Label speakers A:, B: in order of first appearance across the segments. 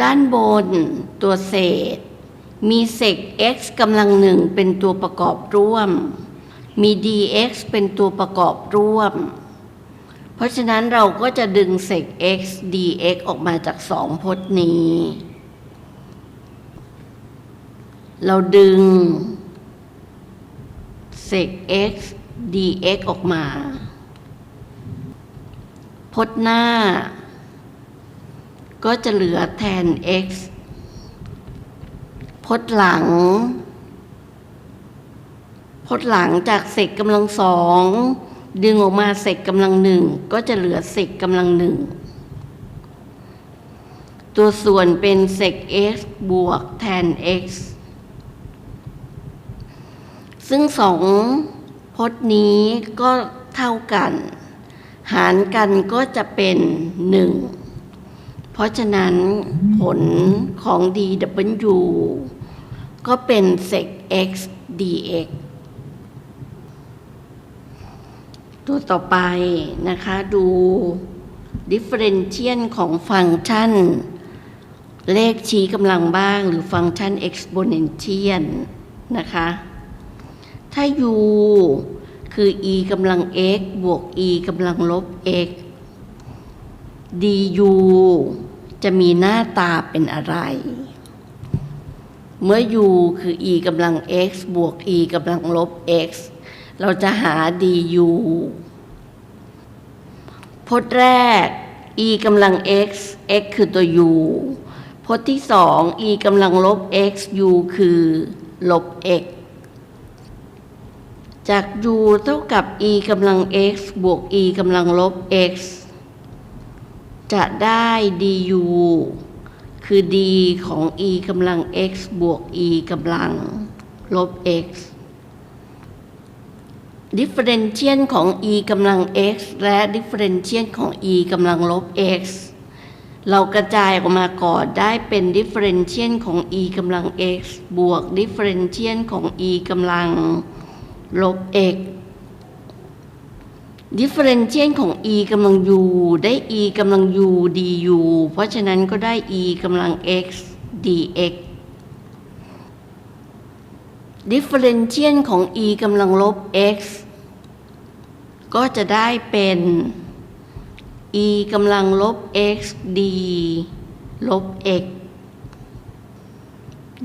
A: ด้านบนตัวเศษ มีเศษ x กำลังหนึ่งเป็นตัวประกอบร่วม มี dx เป็นตัวประกอบร่วม เพราะฉะนั้นเราก็จะดึงเศษ x dx ออกมาจากสองพจน์นี้ เราดึงเศษ x dx ออกมา พจน์หน้า ก็จะเหลือแทน x พจน์หลัง พจน์หลังจากเศษกำลังสองดึงออกมาเศษกำลังหนึ่งก็จะเหลือเศษกำลังหนึ่งตัวส่วนเป็นเศษ x บวกแทน x ซึ่งสองพจน์นี้ก็เท่ากัน หารกันก็จะเป็นหนึ่ง ราะฉะนั้นผลของ dw ก็เป็นเศษ x dx ตัวต่อไปนะคะดู differential ของฟังก์ชัน เลขชี้กำลังบ้างหรือฟังก์ชัน exponential นะคะ ถ้า u คือ e กำลัง x บวก e กำลังลบ x du จะมีหน้าตาเป็นอะไร เมื่อ u คือ e กำลัง x บวก e กำลังลบ x เราจะหา du พจน์แรก e กำลัง x x คือตัว u พจน์ที่สอง e กำลังลบ x u คือลบ x จาก u เท่ากับ e กำลัง x บวก e กำลังลบ x จะได้ du คือ d ของ e กำลัง x บวก e กำลัง ลบ x differential ของ e กำลัง x และ differential ของ e กำลังลบ x เรากระจายออกมาก่อนได้เป็น differential ของ e กำลัง x บวก differential ของ e กำลัง ลบ x differential ของ e กำลัง u ได้ e กำลัง u du เพราะฉะนั้นก็ได้ e กำลัง x dx differential ของ e กำลังลบ x ก็จะได้เป็น e กำลังลบ x d ลบ x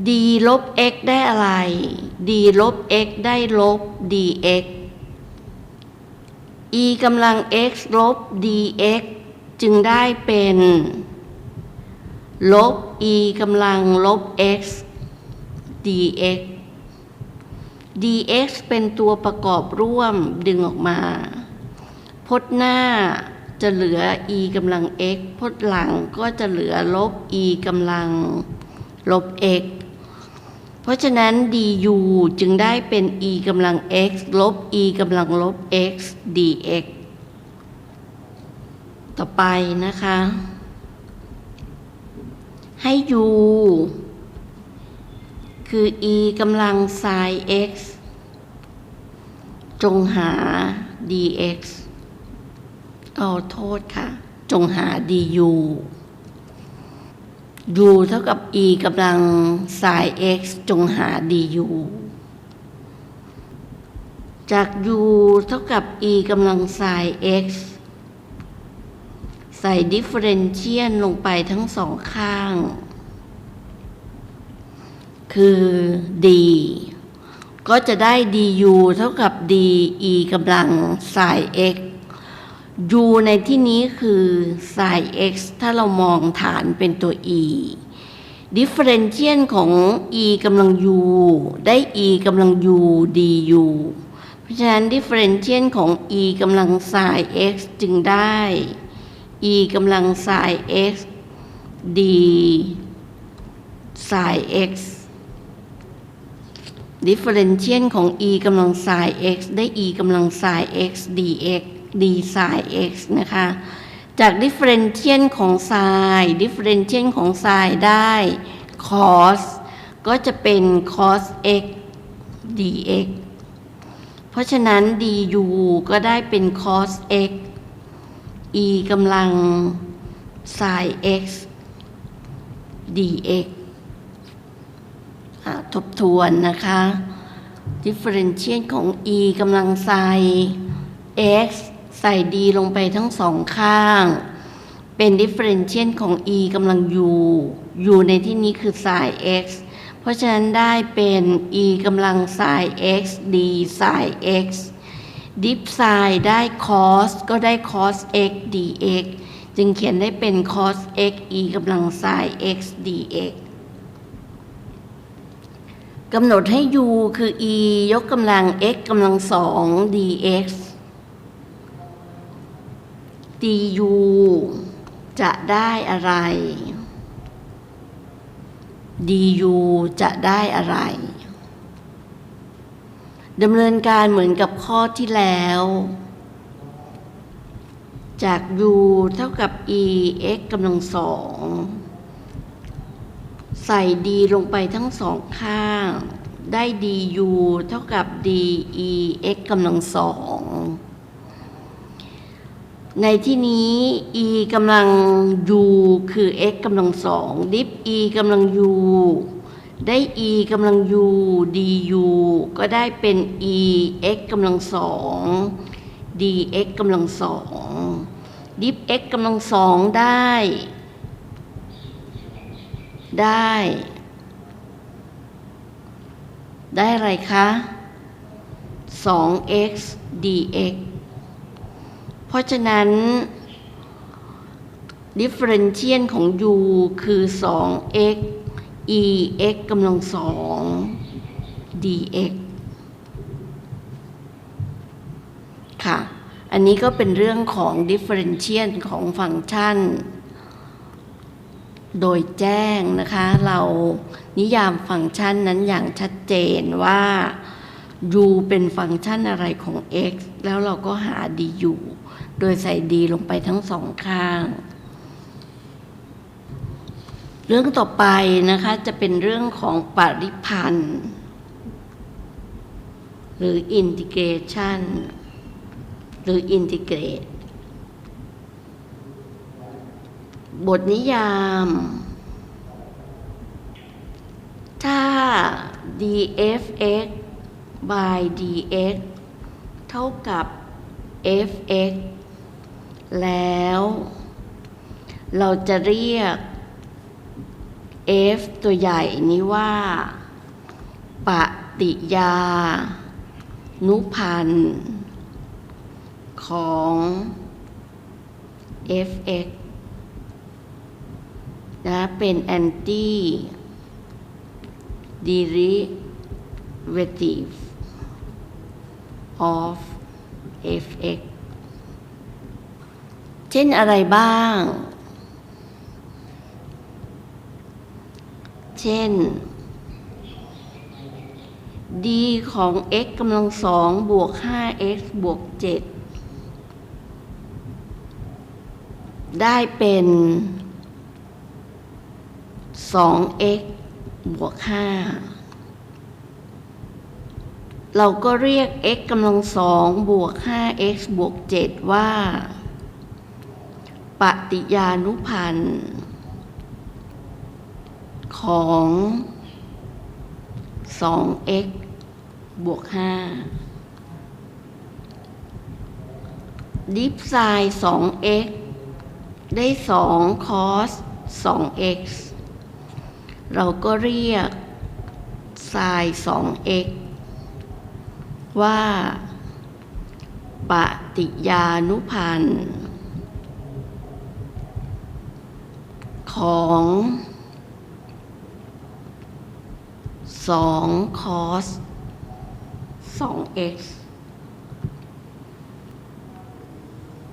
A: d ลบ x ได้อะไร d ลบ x ได้ลบ dx e กำลัง x ลบ dx จึงได้เป็น ลบ e กำลังลบ x dx dx เป็นตัวประกอบร่วมดึงออกมา พจน์หน้าจะเหลือ e กำลัง x พจน์หลังก็จะเหลือลบ e กำลังลบ x เพราะฉะนั้น du จึงได้เป็น e กำลัง x ลบ e กำลังลบ x dx ต่อไปนะคะ ให้ u คือ e กำลัง sin x จงหา dx เอาโทษค่ะ จงหา du u เท่ากับ e กำลัง sin x จงหา du จาก u เท่ากับ e กำลัง sin x ใส่ differential ลงไปทั้งสองข้าง คือ d ก็จะได้ du เท่ากับ d e กำลัง sin x u ในที่นี้คือ sin x ถ้าเรามองฐานเป็นตัว e differential ของ e กำลัง u ได้ e กำลัง u du เพราะฉะนั้น differential ของ e กำลัง sin x จึงได้ e กำลัง sin x d sin x differential ของ e กำลัง sin x ได้ e กำลัง sin x dx d sin x นะคะ จาก differential ของ sin differential ของ sin ได้ cos ก็จะเป็น cos x dx เพราะฉะนั้น du ก็ได้เป็น cos x e กำลัง sin x dx อะทบทวนนะคะ differentiate ของ e กำลังใส่ x ใส่ d ลงไปทั้งสองข้าง เป็น differentiate ของ e กำลัง u u ในที่นี้คือ sin x เพราะฉะนั้นได้เป็น e กำลัง sin x d sin x dip sin ได้ cos ก็ได้ cos x dx จึงเขียนได้เป็น cos x e กำลัง sin x dx กำหนดให้ u คือ e ยกกำลัง x กำลังสอง dx du จะได้อะไร du จะได้อะไรดำเนินการเหมือนกับข้อที่แล้ว จาก u เท่ากับ e x กำลังสอง ใส่ d ลงไปทั้งสองข้าง ได้ du เท่ากับ d e x กำลังสอง ในที่นี้ e กำลัง u คือ x กำลังสองดิฟ e กำลัง u ได้ e กำลัง u du ก็ได้เป็น e x กำลังสอง dx กำลังสองดิฟ x กำลังสองได้ ได้ ได้อะไรคะ 2x dx เพราะฉะนั้น differentiate ของ u คือ 2x e x กำลังสอง dx ค่ะ อันนี้ก็เป็นเรื่องของ differentiate ของฟังก์ชัน โดยแจ้งนะคะ เรานิยามฟังก์ชันนั้นอย่างชัดเจนว่า u เป็นฟังก์ชันอะไรของ x แล้วเราก็หา du โดยใส่ d ลงไปทั้งสองข้าง เรื่องต่อไปนะคะจะเป็นเรื่องของปริพันธ์ หรือ integration หรือ integrate บทนิยาม ถ้า dfx by dx เท่ากับ fx แล้ว เราจะเรียก f ตัวใหญ่นี้ว่า ปฏิยา นุพันธ์ของ fx นะเป็น anti derivative of fx ช่นอะไรบ้าง เช่น d ของ x กำลังสองบวก 5x บวก 7 ได้เป็น 2x บวก 5 เราก็เรียก x กำลังสองบวก 5x บวก 7 ว่า ปฏิยานุพันธ์ของ 2x บวก 5 ดิฟไซน์ 2x ได้ 2 cos 2x เราก็เรียกไซน์ 2x ว่า ปฏิยานุพันธ์ ของสอง cos สอง x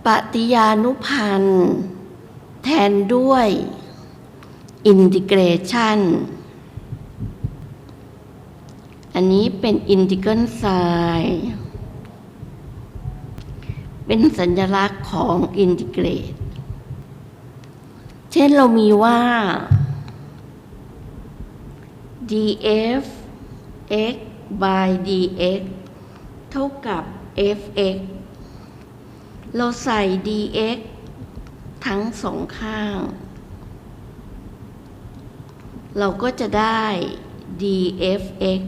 A: ปฏิยานุพันธ์ แทนด้วย integration อันนี้เป็น integral sign เป็นสัญลักษณ์ของ integrate เเช่นเรามีว่า df x by dx เท่ากับ fx เราใส่ dx ทั้งสองข้าง เราก็จะได้ dfx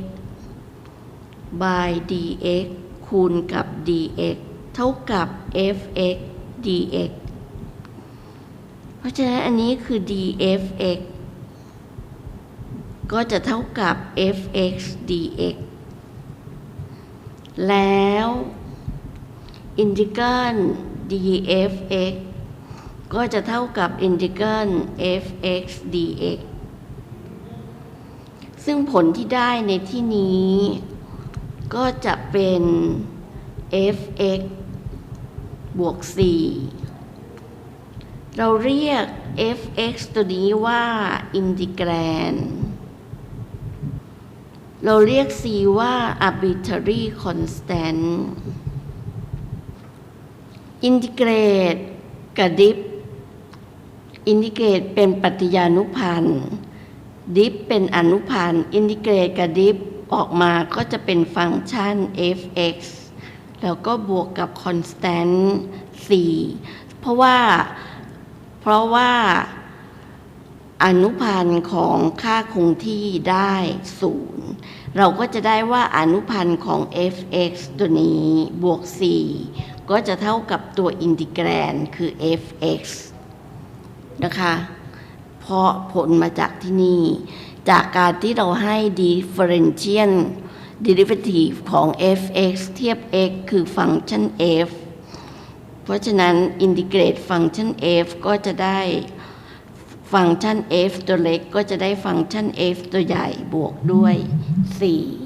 A: by dx คูณกับ dx เท่ากับ fx dx ราะฉะนั้นอันนี้คือ dfx ก็จะเท่ากับ fx dx แล้วอินทิกรัล dfx ก็จะเท่ากับอินทิกรัล fx dx ซึ่งผลที่ได้ในที่นี้ ก็จะเป็น fx บวก 4 เราเรียก fx ตัวนี้ว่าอินทิแกรนเราเรียก c ว่า arbitrary constant อินทิเกรตกับดิฟอินทิเกรตเป็นปฏิยานุพันธ์ดิฟเป็นอนุพันธ์อินทิเกรตกับดิฟออกมาก็จะเป็นฟังก์ชัน f(x) แล้วก็บวกกับ constant c เพราะว่า เพราะว่าอนุพันธ์ของค่าคงที่ได้ศูนย์เราก็จะได้ว่าอนุพันธ์ของ f(x) ตัวนี้บวก 4 ก็จะเท่ากับตัวอินทิแกรนคือ f(x) นะคะ เพราะผลมาจากที่นี่ จากการที่เราให้ differential derivative ของ f(x) เทียบ x คือฟังก์ชัน f เพราะฉะนั้นอินทิเกรตฟังก์ชัน f ก็จะได้ฟังก์ชัน f ตัวเล็กก็จะได้ฟังก์ชัน f ตัวใหญ่บวกด้วย 4